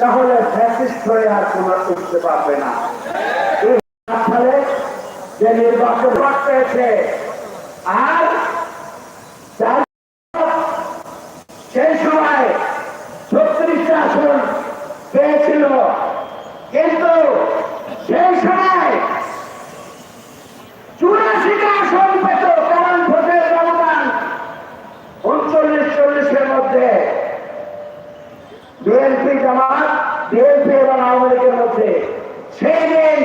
তাহলে ফ্যাসিস্ট হয়ে আর করতে পারবে না। যে নির্বাচন আর সেই সময় ছত্রিশটা আসন পেয়েছিল। কিন্তু সেই সময় চুরাশিটা আসন পেত কারণ ভোটের ব্যবধান উনচল্লিশ চল্লিশের মধ্যে বিএনপি জামাত বিএনপি এবং আওয়ামী লীগের মধ্যে সেই দিন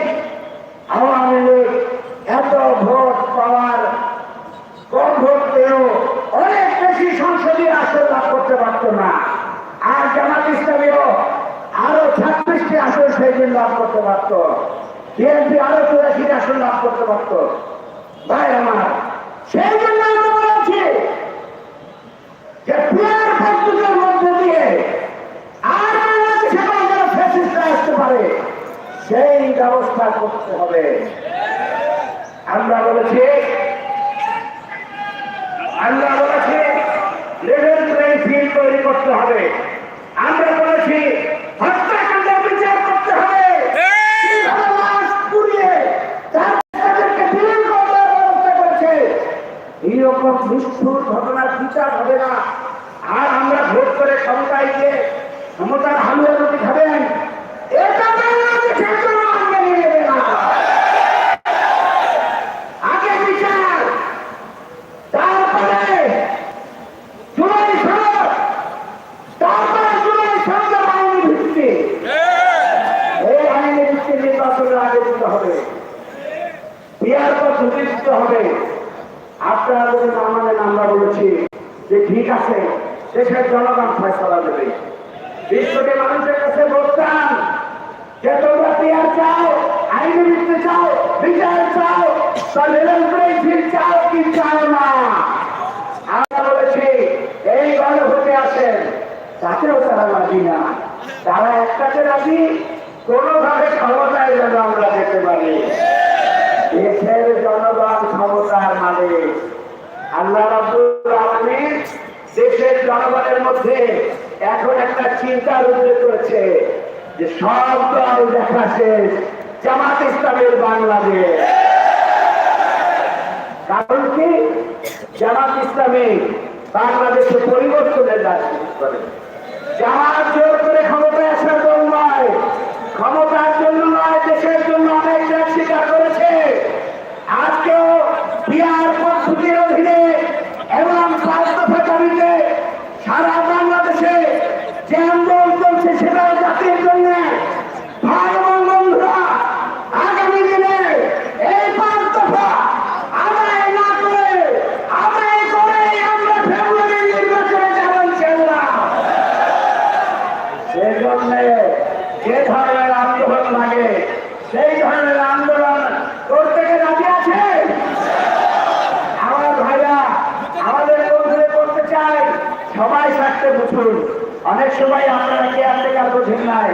আওয়ামী লীগ এত ভোট পাওয়ার কম ভোট পেয়েও অনেক বেশি সংসদীয় আসন লাভ করতে পারত না আর জামাত ইসলামীও আরও ছাব্বিশটি আসন সেই দিন লাভ করতে পারত বিএনপি আরও চুরাশি আসন লাভ করতে পারত। ভাই আমার সেই জন্য আমরা বলেছি যে পিয়ার পদ্ধতির মধ্যে দিয়ে আর বাংলাদেশে যেন ফ্যাসিস্টরা আসতে পারে, সেই ব্যবস্থা করতে হবে। আমরা বলেছি আমরা বলেছি, লেভেল প্লেইং ফিল্ড তৈরি করতে হবে। আমরা বলেছি হত্যাকাণ্ডের বিচার করতে হবে কীভাবে লাশ পুড়িয়ে তাদেরকে বিলীন করার ব্যবস্থা করেছে এইরকম নিষ্ঠুর ঘটনার বিচার হবে না আর আমরা ভোট করে ক্ষমতায় গিয়ে ক্ষমতার হালুয়া রুটি খাবেন এটা বাংলাদেশের জন্য আমরা নিয়ে নেবে না আগে বিচার তারপরে জুলাই সনদ তারপরে জুলাই সনদের আইনি ভিত্তি এই আইনি ভিত্তি নির্বাচনের আগে দিতে হবে বিয়ার পদ্ধতি দিতে হবে আপনারা যদি না মানেন আমরা বলেছি যে ঠিক আছে, দেশের জনগণ ফয়সলা দেবে বিশ কোটি মানুষের কাছে বলতাম যে তোমরা বিয়ার চাও, আইনি ভিত্তি চাও, বিচার চাও চাও কি চাও না। আমরা বলেছি, এই গণভোটে আসেন তাতেও তারা রাজি না। তারা রাজি, কোনোভাবে ক্ষমতায় যেন আমরা যেতে পারি। দেশের জনগণ ক্ষমতার মালিক। আল্লাহ রাব্বুল আলামিন দেশের জনগণের মধ্যে এখন একটা চিন্তার উদ্রেক করেছে যে সব দল দেখা শেষ, জামাত ইসলামের বাংলাদেশ। কারণ কি? জামাত ইসলামী বাংলাদেশে পরিবর্তনের রাজনীতি করে। জামাত জোর করে ক্ষমতায় আসার দল নয়, ক্ষমতার জন্য নয়, দেশের জন্য অনেক ত্যাগ স্বীকার করেছে। আজকেও বিয়ার পদ্ধতির অধীনে এবং পাঁচ দফা দাবিতে সারা বাংলাদেশে যে আন্দোলন চলছে সেটাও জাতির জন্য ভাই এবং বন্ধুরা আগামী দিনে এই পাঁচ দফা আদায় না করে আদায় করে আমরা ফেব্রুয়ারি নির্বাচনে যাবেন চেল্লাম সেজন্য যে ধরনের আন্দোলন লাগে, সেই ধরনের আন্দোলন করতে রাজি আছে? আমার ভাইরা, আমাদের বন্ধুরে করতে চাই, সবাই স্বার্থে বুঝুন। অনেক সময় আপনারা কে আর বুঝেন নাই,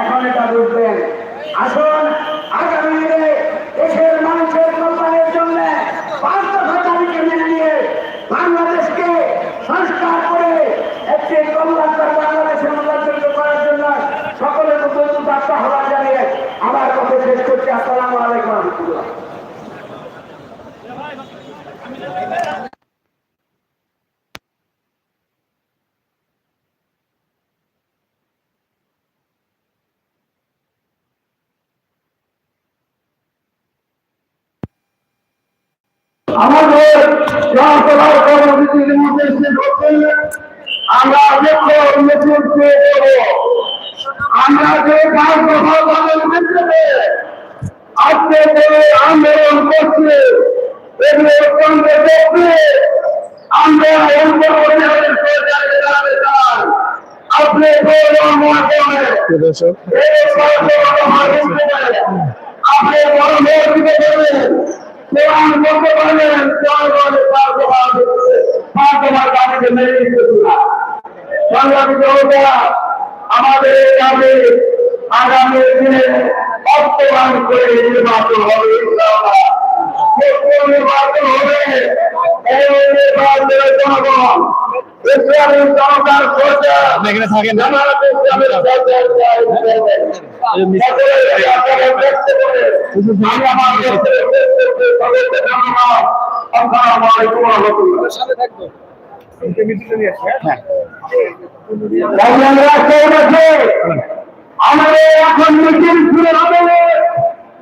এখন এটা বুঝবেন। আসুন, আগামী দিনে দেশের মানুষের কল্যাণের জন্য পাঁচ দফা দাবিকে মেনে নিয়ে বাংলাদেশকে সংস্কার করে একটি কল্যাণকর বাংলাদেশের রূপান্তরিত করার জন্য সকলের মধ্যে বার্তা হওয়ার জানিয়ে আমার কথা শেষ করছি আসসালামু আলাইকুম রহমতুল্লাহ আমাদের কর্মসূচির মধ্যে হচ্ছে আমরা লক্ষ্য মিছিল করব আমরা যে কাজ পালন করতে আজকে যে আন্দোলন করছে এগুলো অত্যন্ত দেখবে আমরা আপনি আপনি বড় ভোট দিতে পারবেন কোরআন বলতে পারবেন জনগণের পাঁচবার পাঁচবার দাবিকে মেনে নিতেছি না সংগ্রামী আমাদের কাছে আগামী দিনে বাস্তবায়ন করে নির্বাচন হবে, ইনশাআল্লাহ। নির্বাচন আমাদের এখন মিছিল শুরু হবে।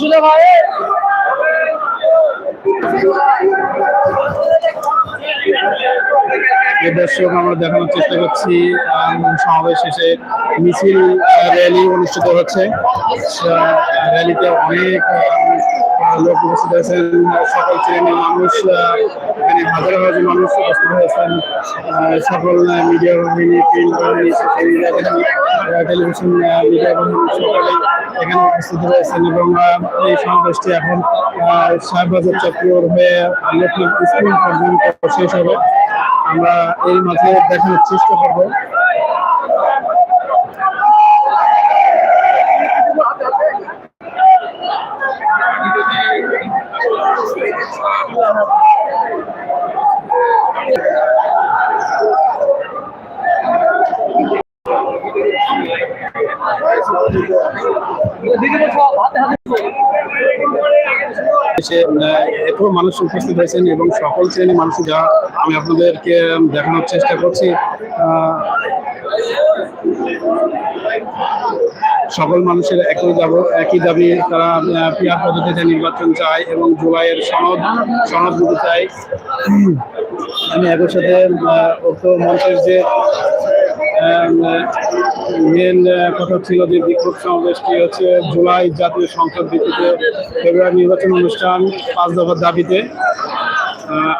বলছিলেন যে দর্শক, আমরা দেখানোর চেষ্টা করছি সমাবেশ শেষে মিছিল র্যালি অনুষ্ঠিত হচ্ছে। র্যালিতে অনেক লোক উপস্থিত হয়েছেন সকল শ্রেণির মানুষ এখানে হাজার হাজার মানুষ উপস্থিত হয়েছেন। সকল মিডিয়া বাহিনী প্রিন্ট বাহিনী social media বাহিনী, টেলিভিশন মিডিয়া বাহিনী সকলেই এখানে উপস্থিত হয়েছেন এবং এই সমাবেশটি এখন শাহবাজার চক্র হয়ে লক্ষ্মী স্কুল পর্যন্ত শেষ হবে। আমরা এই মাঝে দেখানোর চেষ্টা করব। এত মানুষ উপস্থিত হয়েছেন এবং সকল শ্রেণির মানুষ যা আমি আপনাদেরকে দেখানোর চেষ্টা করছি সকল মানুষের একই দাবি একই দাবি তারা পিয়ার পদ্ধতিতে নির্বাচন চায় এবং জুলাইয়ের সনদ সনদ দিতে চায়। আমি একই সাথে উক্ত মঞ্চের যে মেন কথা ছিল যে বিক্ষোভ সমাবেশটি হচ্ছে, জুলাই জাতীয় সংসদ ভিত্তিতে ফেব্রুয়ারি নির্বাচন অনুষ্ঠান পাঁচ দফার দাবিতে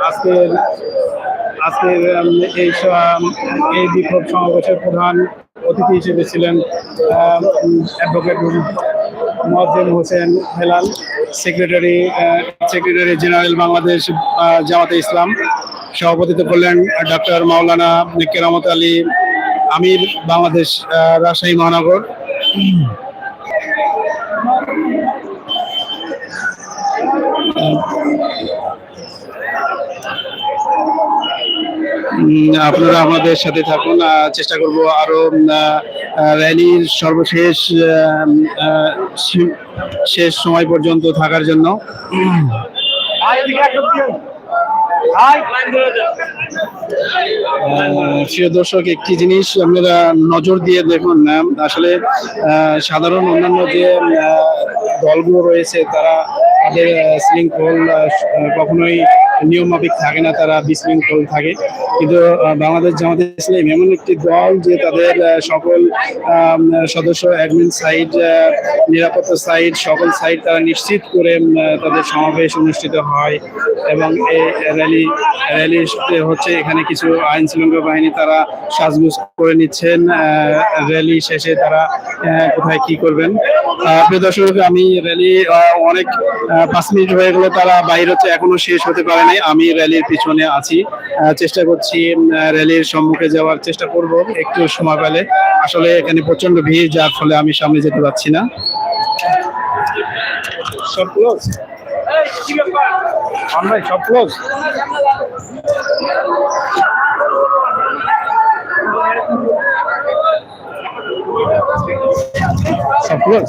আজকের আজকের এই এই বিক্ষোভ সমাবেশের প্রধান অতিথি হিসেবে ছিলেন advocate Moazzem Hossain Helal secretary secretary general Bangladesh Jamaate Islam, সভাপতিত্ব করলেন ডক্টর মাওলানা কেরামত আলী আমির বাংলাদেশ রাজশাহী মহানগর। আপনারা আমাদের সাথে থাকুন চেষ্টা করব আরও র্যালির সর্বশেষ শেষ সময় পর্যন্ত থাকার জন্য। প্রিয় দর্শক, একটি জিনিস আপনারা নজর দিয়ে দেখুন আসলে সাধারণ অন্যান্য যে দলগুলো রয়েছে, তারা তাদের শৃঙ্খল কখনোই নিয়ম মাফিক থাকে না, তারা বিশৃঙ্খল থাকে। কিন্তু বাংলাদেশ জামাতে ইসলাম এমন একটি দল যে তাদের সকল সদস্য অ্যাডমিন সাইট নিরাপত্তা সাইট সকল সাইট তারা নিশ্চিত করে তাদের সমাবেশ অনুষ্ঠিত হয় এবং এই র্যালি র্যালি হচ্ছে এখানে কিছু আইন শৃঙ্খলা বাহিনী তারা সাজগুজ করে নিচ্ছেন। র্যালি শেষে তারা কোথায় কি করবেন? প্রিয় দর্শক, আমি র্যালি অনেক পাঁচ মিনিট হয়ে গেল, তারা বাইর হচ্ছে, এখনও শেষ হতে পারে নাই আমি র্যালির পিছনে আছি। চেষ্টা করছি র্যালির সম্মুখে যাওয়ার চেষ্টা করব একটু সময় পেলে। আসলে এখানে প্রচণ্ড ভিড় যার ফলে আমি সামনে যেতে পারছি না। সব ক্লোজ আমরা সব ক্লোজ সব ক্লোজ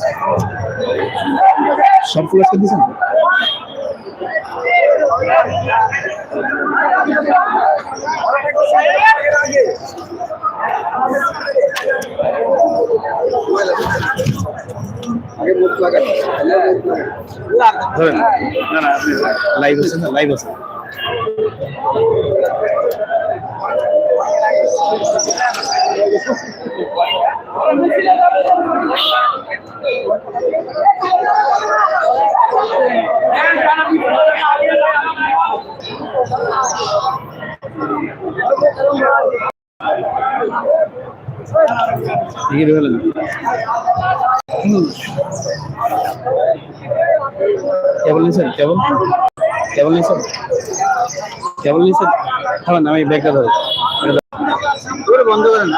সব ক্লোজ ধরেন না না লাইভ আছে না লাইভ আছে কি বলেন কেবল নিয়েছেন কেবল কেবল নিয়েছেন কেবল নিয়েছেন থামেন আমি ব্যাগটা ধরো বন্ধ করেন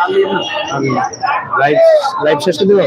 আমি লাইভ লাইভ শেষ করে দিব?